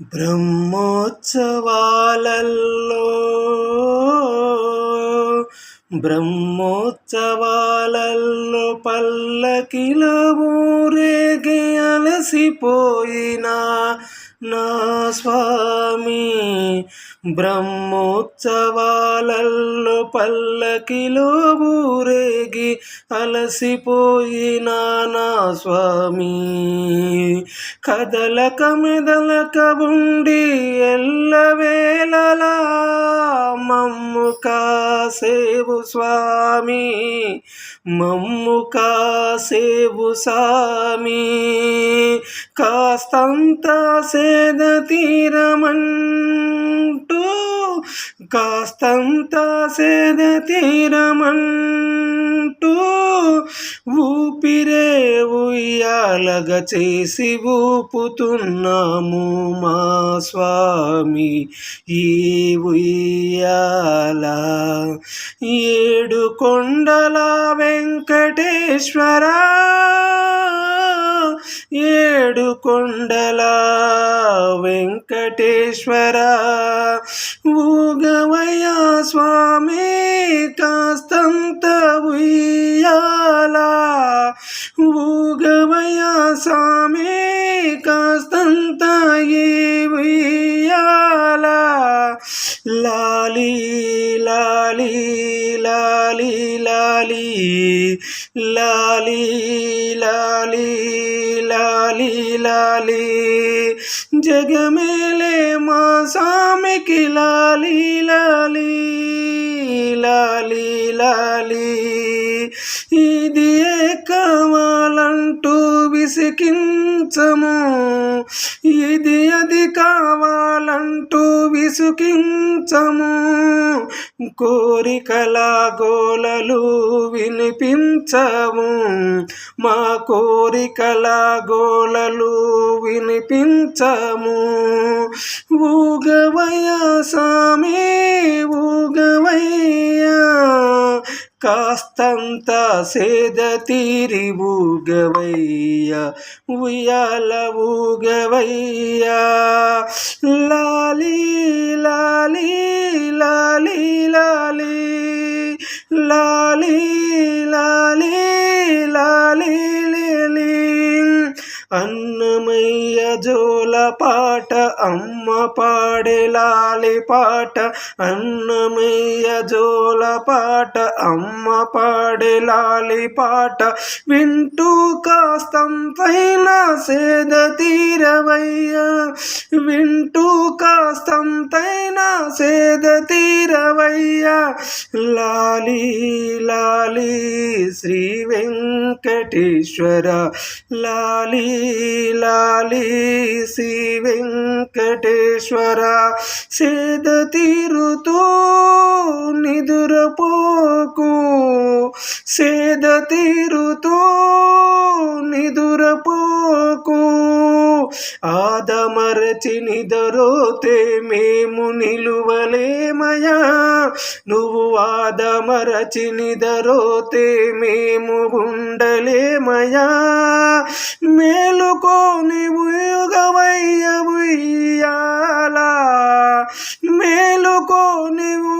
బ్రహ్మోత్సవాలల్లో బ్రహ్మోత్సవాలల్లో పల్లకిల ఊరేగి అలసిపోయినా నా స్వామి బ్రహ్మోత్సవాలల్లో పల్లకిలో ఊరేగి అలసిపోయినా నా స్వామి. కదలక మెదలక ఉండి ఎల్లవేళలా మమ్ము కాసేవు స్వామి మమ్ము కాసేవు స్వామి కాస్తంత సేద తీరమంటూ కాస్తంత సేద తీరమంటూ ఊపిరే ఉయ్యాలగ చేసి ఊపుతున్నాము మా స్వామి ఈ ఉయ్యాల. ఏడు కొండల వెంకటేశ్వరా ఏడు కొండల వెంకటేశ్వర. ఊగవయ్యా స్వామి కాస్తంత ఉయ్యాల. ఊగవయ్యా స్వామి కాస్తంత ఉయ్యాల. లాలి లాలి లాలి లాలి లాలి లాలి లాలి లాలి. జగమేలే మా సామికి లాలి లాలి లాలి లాలి. ఇది కావాలంటూ విసికించము. అంటూ విసుకించము. కోరికల గోలలు వినిపించము. మా కోరికల గోలలు వినిపించము. ఊగవయ్యా సామే ఊగవయ్యా. కాస్తంత సేద తీరి ఊగవయ్యా. ఉయ్యాల ఊగవయ్యా. లాలి జోల పాట అమ్మ పాడే లాలి పాట అన్నమయ్య జోల పాట అమ్మ పాడే లాలి పాట. వింటూ కాస్తంతైనా సేద తీరవయ్యా వింటూ కాస్తంతైనా సేద తీరవయ్యా. లాలి లాలి శ్రీ వెంకటేశ్వర. లాలి లాలి శ్రీ వెంకటేశ్వర. సేద తీరుతూ నిదురపోకు. సేద తీరుతో నిదురపోకు. ఆదమరచి నిదరోతే మేము నిలువలేమయా నువ్వు ఆదమరచి నిదరోతే మేము ఉండలేమయా మేలుకోని నీవు యుగవయ్య ఉయ్యాలా మేలుకో నీవు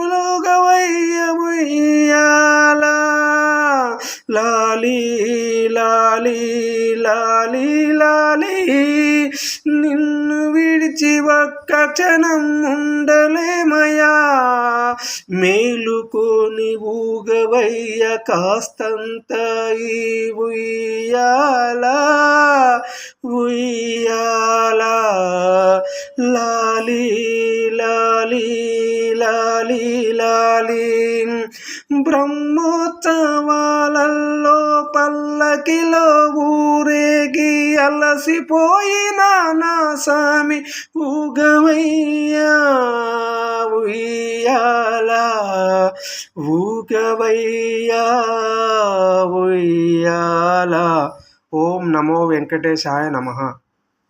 ఒక్క క్షణం ఉండలేమయా మేలుకొని ఊగవయ్య కాస్తంత ఈ ఉయ్యాలా ఉయ్యాలా. లాలి లాలి లాలి లాలీ. బ్రహ్మోత్సవాలలో పల్లకిలో ఊరేగి అలసిపోయిన నా సామి ఊగవయ్యా ఉయ్యాలా ఊగవయ్యా ఉయ్యాలా ఓం నమో వెంకటేశాయ నమ.